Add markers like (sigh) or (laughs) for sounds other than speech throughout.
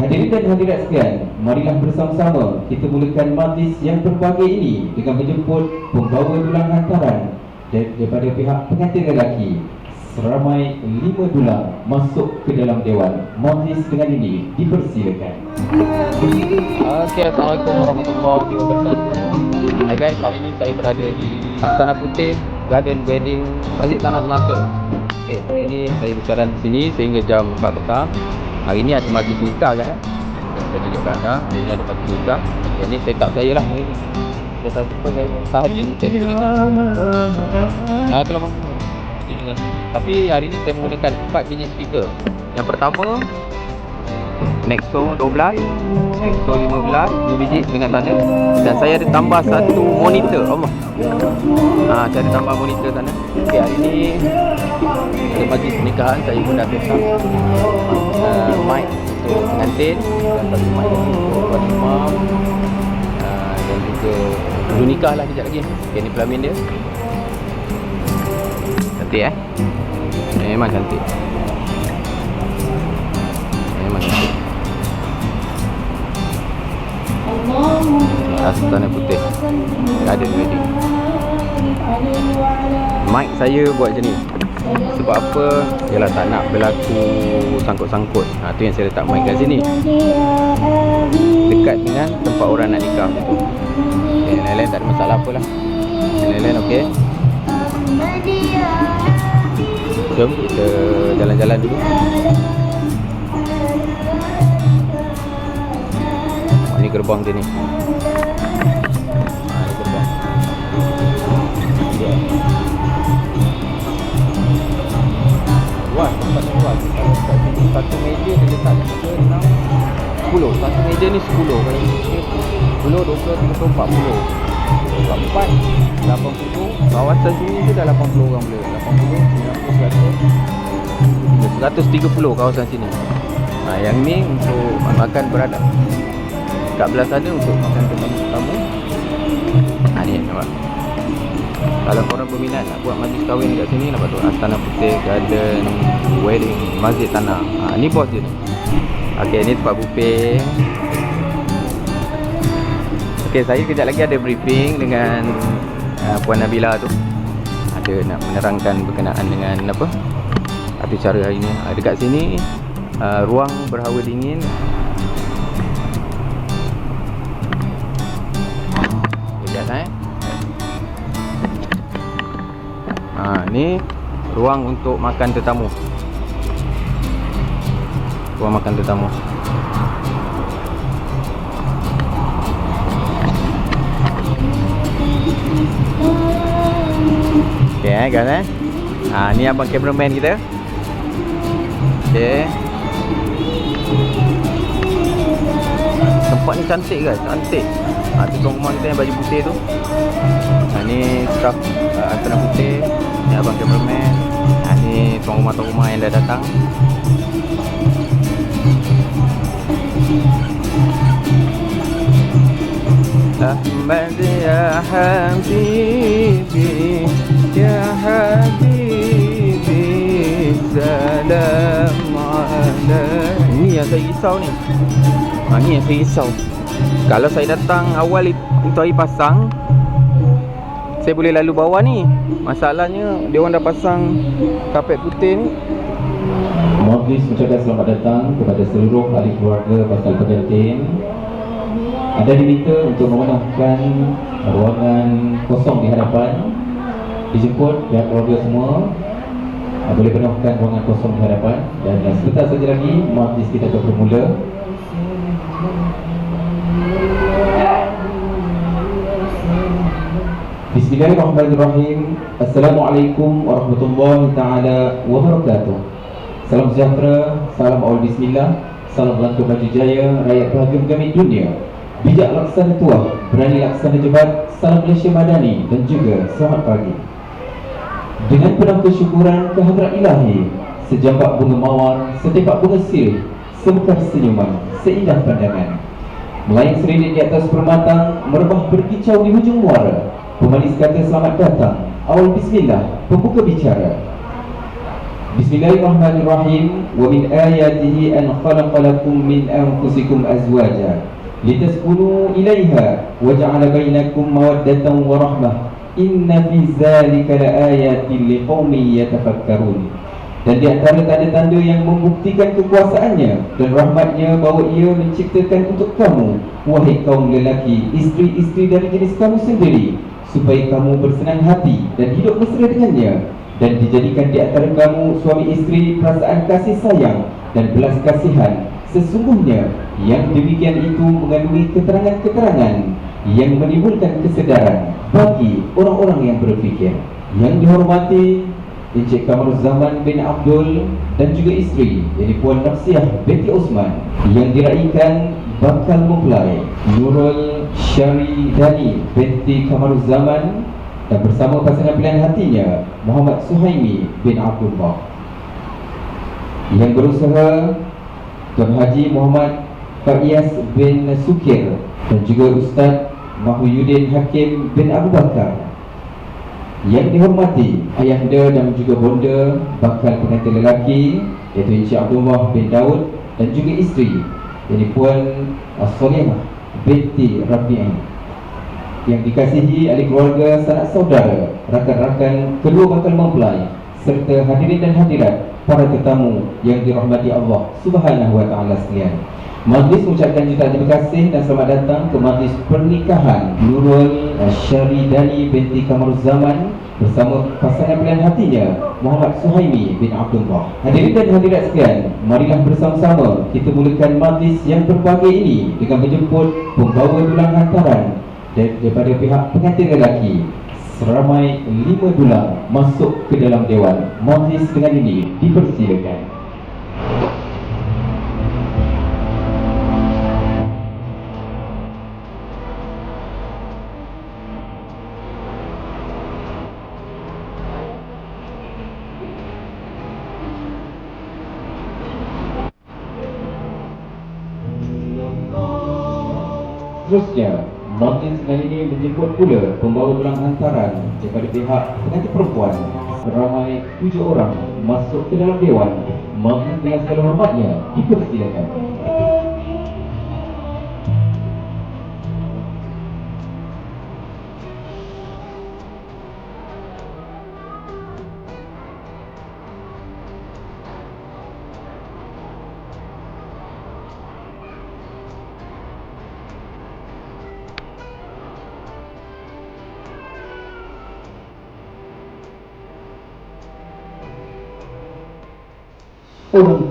Hadirin dan hadirat sekalian, marilah bersama-sama kita mulakan majlis yang berbahagia ini dengan menjemput pembawa dulang hantaran dar- daripada pihak pengantin lelaki. Seramai lima dulang masuk ke dalam dewan. Majlis dengan ini dipersilakan. Okey, Assalamualaikum warahmatullahi wabarakatuh. Hai guys, kali ini saya berada di Astana Putih Garden Wedding Masjid Tanah Melaka. Hari ini saya berjalan di sini sehingga jam 4 petang. Hari ini ada majlis nikah kan? Saya tunjukkan dah, hari ini ada majlis nikah. Okay, ini setup saya lah. Saya tak suka saya sahaja. Ah, tu lah. Tapi hari ini saya menggunakan 4 biji speaker. Yang pertama Nexo 12 Nexo 15 2 biji dengan sana dan saya ada tambah satu monitor Allah ha, saya ada tambah monitor sana ok hari ni ada majlis pernikahan saya pun dah set up uh, mic untuk pengantin satu mic untuk tuan imam uh, dan juga dulu nikah lah kejap lagi. Ok ni pelamin dia. Cantik eh? Memang cantik. Memang cantik. Astana Putih. Garden Wedding Mic saya buat macam ni Sebab apa? Yalah tak nak berlaku Sangkut-sangkut. Ha, Tu yang saya letak mic kat sini. Dekat dengan tempat orang nak nikah tu. Okay, Yang lain-lain tak ada masalah apa lah Yang lain-lain okey. Jom kita jalan-jalan dulu. Ni gerbang dia ni. 10 kalau kita 10, 20, 30, 40 4, 80 kawasan sini tu dah 80 orang boleh. 80, 90, 100 130 kawasan sini. Nah, yang ni untuk makan beradab kat belah sana untuk makan teman tamu. Nah, ni nampak? Kalau korang berminat nak buat majlis kahwin kat sini nampak tu? Astana Putih Garden Wedding Masjid Tanah. Ha, ni bos dia ni Okey ni tempat buffet ok saya kejap lagi ada briefing dengan uh, Puan Nabila tu. Ada nak menerangkan berkenaan dengan apa? Acara hari ni. Ha, dekat sini uh, ruang berhawa dingin. Sekejap eh. Ha, ni ruang untuk makan tetamu. Ruang makan tetamu. Eh guys eh. Ha, ni abang cameraman kita. Okay. Tempat ni cantik guys, cantik. Ha, tu tuan rumah kita yang baju putih tu. Ha, ni staff uh, Astana Putih. Ni abang cameraman. Ha, ni tuan rumah-tuan rumah yang dah datang. Ahmad ya Habibi Ya Habibi Salam alaikum. Ni yang saya risau ni. Ha, Ni yang saya risau. Kalau saya datang awal it- itu hari pasang Saya boleh lalu bawah ni. Masalahnya Dia orang dah pasang Kapet putih ni. Majlis mengucapkan selamat datang kepada seluruh ahli keluarga bakal pengantin. Anda diminta untuk memenangkan ruangan kosong di hadapan. Dijemput pihak keluarga semua Ah, boleh penuhkan ruangan kosong di hadapan dan uh, sebentar saja lagi majlis kita akan bermula. Bismillahirrahmanirrahim. Assalamualaikum warahmatullahi taala wabarakatuh. Salam sejahtera, salam awal bismillah, salam langkah baju jaya, rakyat bahagia mengambil dunia. Bijak laksana tua, berani laksana jebat, salam Malaysia Madani dan juga selamat pagi. Dengan penuh kesyukuran kehadrat ilahi, sejambak bunga mawar, setepak bunga sirih, semekar senyuman, seindah pandangan. Melayang seredit di atas permatang, merebah berkicau di hujung muara. Pemalis kata selamat datang, awal bismillah, pembuka bicara. Bismillahirrahmanirrahim Wa min ayatihi an khalaqa lakum min anfusikum azwaja Litaskunu ilaiha Wa ja'ala bainakum mawaddatan wa rahmah Inna fi zalika la ayatin liqawmi yatafakkarun. Dan di antara tanda-tanda yang membuktikan kekuasaannya dan rahmatnya bahawa ia menciptakan untuk kamu Wahai kaum lelaki, isteri-isteri dari jenis kamu sendiri Supaya kamu bersenang hati dan hidup mesra dengannya Dan dijadikan di antara kamu suami isteri perasaan kasih sayang dan belas kasihan Sesungguhnya yang demikian itu mengandungi keterangan-keterangan Yang menimbulkan kesedaran bagi orang-orang yang berfikir. Yang dihormati Encik Kamarul Zaman bin Abdul dan juga isteri Jadi Puan Nafsiah binti Osman Yang diraikan bakal mempelai Nurul Syari Dani binti Kamarul Zaman Dan bersama pasangan pilihan hatinya Muhammad Suhaimi bin Abdullah Yang berusaha Tuan Haji Muhammad Faiz bin Sukir Dan juga Ustaz Mahyudin Hakim bin Abu Bakar yang dihormati ayahanda dan juga bonda bakal pengantin lelaki iaitu Encik Abdullah bin Daud dan juga isteri iaitu Puan As-Solihah binti Rafi'i yang dikasihi ahli keluarga sanak saudara rakan-rakan kedua bakal mempelai serta hadirin dan hadirat para tetamu yang dirahmati Allah Subhanahu wa taala sekalian. Majlis mengucapkan jutaan terima kasih dan selamat datang ke majlis pernikahan Nurul Syaridani binti Kamaruz Zaman bersama pasangan pilihan hatinya Muhammad Suhaimi bin Abdullah. Hadirin dan hadirat sekalian, marilah bersama-sama kita mulakan majlis yang berbahagia ini dengan menjemput pembawa dulang hantaran daripada pihak pengantin lelaki seramai lima dulang masuk ke dalam dewan. Majlis dengan ini dipersilakan. Seterusnya, Martin sekali ini menjemput pula pembawa pulang hantaran daripada pihak pengantin perempuan seramai tujuh orang masuk ke dalam dewan. Dengan segala hormatnya dipersilakan.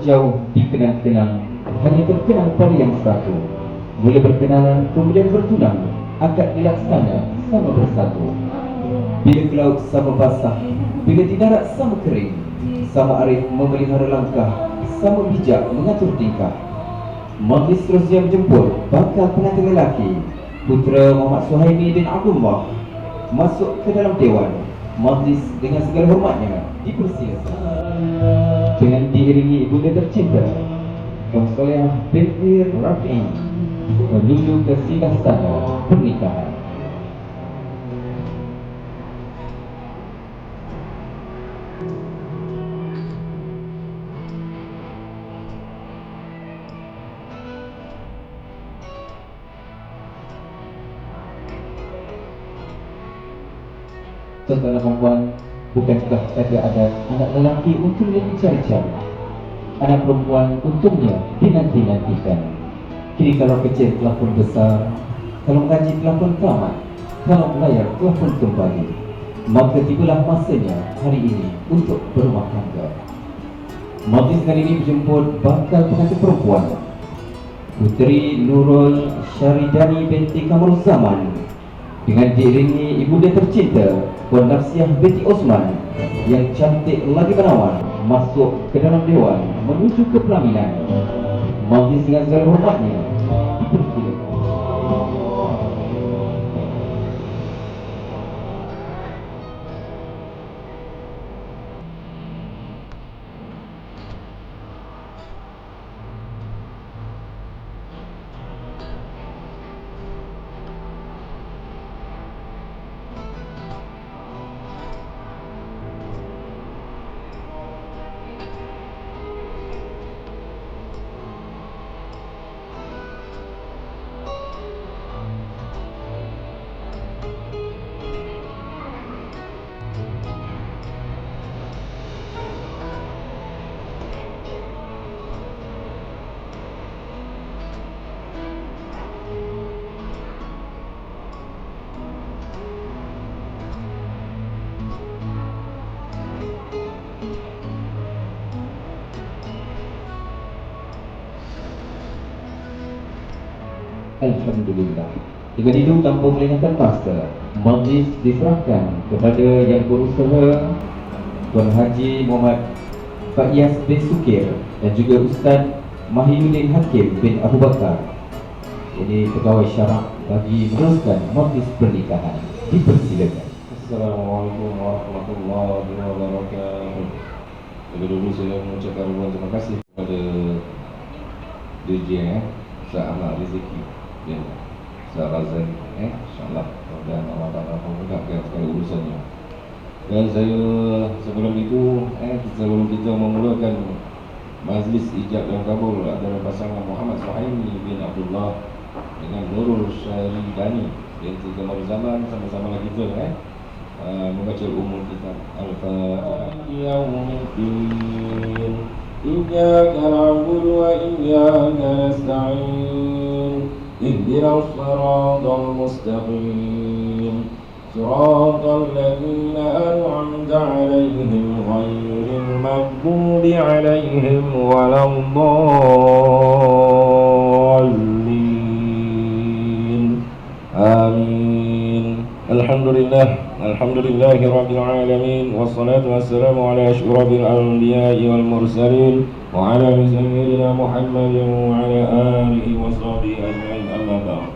Jauh dikenal-kenal Hanya terkenal pada yang satu. Mula berkenalan kemudian bertunang. Akad dilaksana sama bersatu. Bila ke laut sama basah Bila di darat sama kering Sama arif memelihara langkah Sama bijak mengatur tingkah. Majlis seterusnya menjemput Bakal pengantin lelaki Putera Muhammad Suhaimi bin Abdullah Masuk ke dalam dewan. Majlis dengan segala hormatnya Dipersilakan dengan diiringi ibunda tercinta Tuan Soleh binti Rafi menuju ke singgah sana pernikahan. Tuan-tuan dan puan Bukankah saja ada anak lelaki untuk yang dicari-cari Anak perempuan untungnya dinanti-nantikan. Kini kalau kecil telah pun besar Kalau gaji telah pun tamat Kalau melayar telah pun kembali Maka tibalah masanya hari ini untuk berumah tangga. Majlis kali ini menjemput bakal pengantin perempuan Puteri Nurul Syaridani binti Kamal Zaman Dengan diiringi ibu dia tercinta Puan Nafsiah binti Osman yang cantik lagi menawan masuk ke dalam dewan menuju ke pelaminan. Majlis dengan segala hormatnya Alhamdulillah. Dengan itu tanpa melengahkan masa Majlis diserahkan kepada yang berusaha Tuan Haji Muhammad Faiyaz bin Sukir Dan juga Ustaz Mahiuddin Hakim bin Abu Bakar. Ini pegawai syarak bagi meneruskan majlis pernikahan. Dipersilakan. Assalamualaikum warahmatullahi wabarakatuh. Lebih dulu saya mengucapkan terima kasih kepada DJ eh, Ustaz Ahmad Rizki ya. Saya rasa eh insyaallah. Dan Allah taala memudah ya urusannya. Dan saya sebelum itu eh sebelum kita memulakan majlis ijab dan kabul adalah pasangan Muhammad Suhaimi bin Abdullah dengan Nurul Syari Dani. Yang tiga malam zaman sama-sama lagi tu eh. Ah, membaca umur kita. Al-Fatihah din Iyyaka na'budu wa iyyaka nasta'in. اهدنا الصراط المستقيم. صراط الذين أنعمت عليهم غير المغضوب عليهم ولا الضالين. آمين. الحمد لله الحمد لله رب العالمين والصلاة والسلام على أشرف الأنبياء والمرسلين وعلى سيدنا محمد وعلى آله وصحبه أجمعين. amma ba'd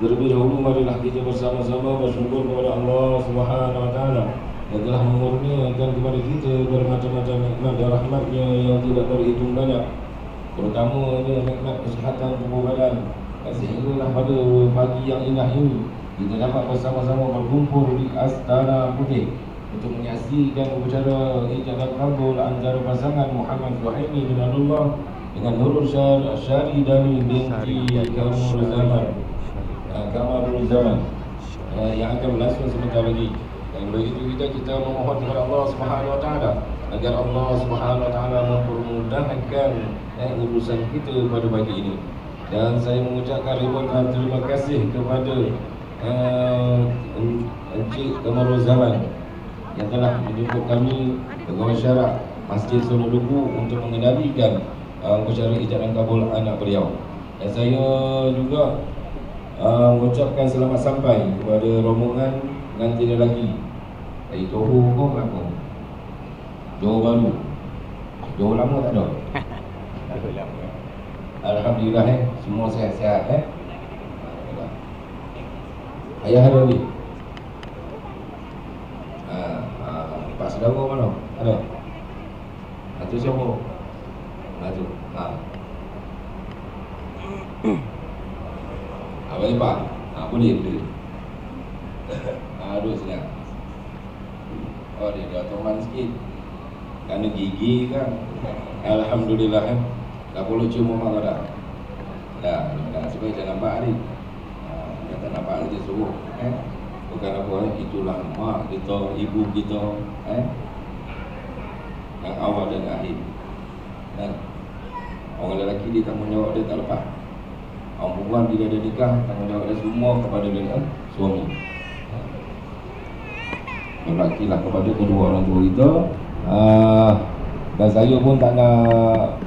Terlebih dahulu marilah kita bersama-sama bersyukur kepada Allah Subhanahu Wa Taala yang telah mengurniakan kepada kita bermacam-macam nikmat dan rahmatnya yang tidak terhitung banyak. Terutamanya nikmat kesihatan tubuh badan. Sehinggalah pada pagi yang indah ini kita dapat bersama-sama berkumpul di Astana Putih untuk menyaksikan upacara ijab dan kabul antara pasangan Muhammad Zuhaini bin Abdullah dengan Nurul Syar Syaridani binti Kamur Zaman. Uh, Kamarul Zaman. Uh, yang akan berlangsung sebentar lagi. Dan begitu kita kita memohon kepada Allah Subhanahu Wa Taala agar Allah Subhanahu Wa Taala mempermudahkan eh, urusan kita pada pagi ini. Dan saya mengucapkan ribuan terima kasih kepada uh, Encik Kamarul Zaman yang telah menjemput kami pegawai syarak Masjid Solo Lugu untuk mengendalikan uh, upacara ijab dan kabul anak beliau. Dan saya juga uh, mengucapkan selamat sampai kepada rombongan pengantin lelaki dari Johor ke Melaka. Johor baru. Johor lama tak ada. (laughs) Alhamdulillah eh, semua sihat-sihat eh. Ayah ada ni. Ah, ah, Pak saudara mana? Ada. Itu siapa? Itu. Ha. Apa ni Pak? Ha, boleh, boleh. Ha, duduk sini. Oh, dia dah teman sikit. Kerana gigi kan. (laughs) Alhamdulillah kan. Boleh cium mama kau dah. Dah, dah supaya jangan nampak ni. Ha, dia tak nampak dia suruh. Eh? Bukan apa, eh? itulah mak kita, ibu kita. Eh? Yang awal dan akhir. Dan orang lelaki dia tanggungjawab dia tak lepas. Orang perempuan bila dia nikah, tanggungjawab dia semua kepada dia suami. Berlakilah kepada kedua orang tua kita. Uh, dan saya pun tak nak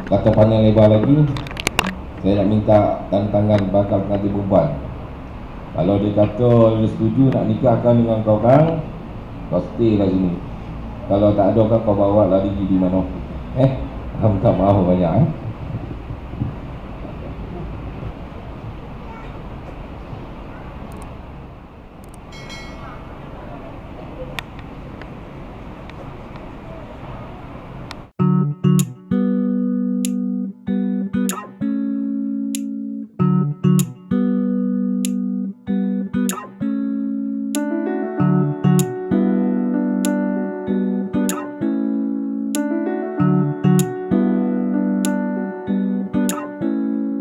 kata panjang lebar lagi. Saya nak minta tanda tangan bakal pengantin perempuan. Kalau dia kata dia setuju nak nikahkan dengan kau kan, kau stay lah sini. Kalau tak ada kan kau bawa lah diri di mana. Eh, (laughs) minta maaf banyak eh.